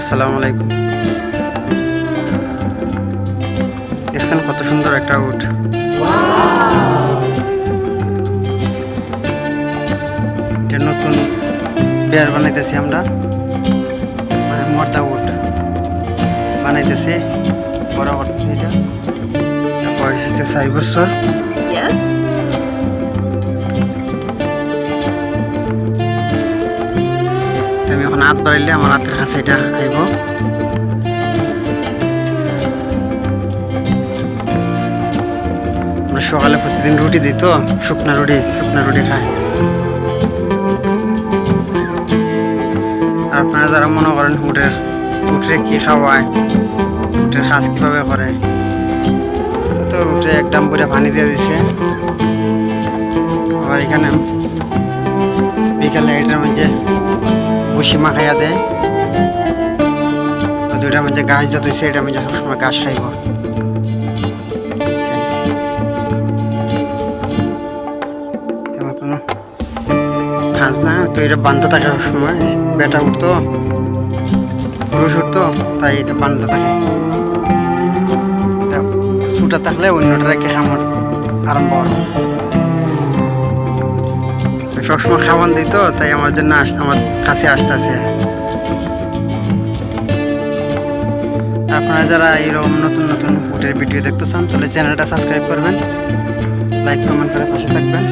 আসসালামু আলাইকুম। দেখছেন কত সুন্দর একটা উট। এটা নতুন বেয়ার বানাইতেছি আমরা। মানে মর্দা উট। বানাইতেছি, বড় করতেছি এটা। বয়স হচ্ছে চার বছর। হাত বাড়াইলে আমার হাতের কাছে এটা আইব। সকালে প্রতিদিন রুটি দিই তো, শুকনা রুটি শুকনা রুটি খাই। আর আপনারা যারা মনে করেন উটের, উটরে কি খাওয়ায়, উটের কাজ কীভাবে করে, তো উটরে একদম পুরে পানি দিয়ে দিছে। আবার এখানে ভুসি মাখাইয়া দেয়। দুইটার মধ্যে ঘাস যা দিছে এটার মধ্যে সবসময় ঘাস খাইব। ঘাস না, তো এটা বান্ধা থাকে সবসময়। বেটা উঠতো, পুরুষ উঠতো, তাই এটা বান্ধা থাকে। ছুটা থাকলে অন্যটা রেখে খামার, আরম্ভ হবে সবসময় খাওয়ান দিত, তাই আমার জন্য আস আমার কাছে আসতেছে। আপনারা যারা এইরকম নতুন নতুন উটের ভিডিও দেখতে চান, তাহলে চ্যানেলটা সাবস্ক্রাইব করবেন, লাইক, কমেন্ট করে পাশে থাকবেন।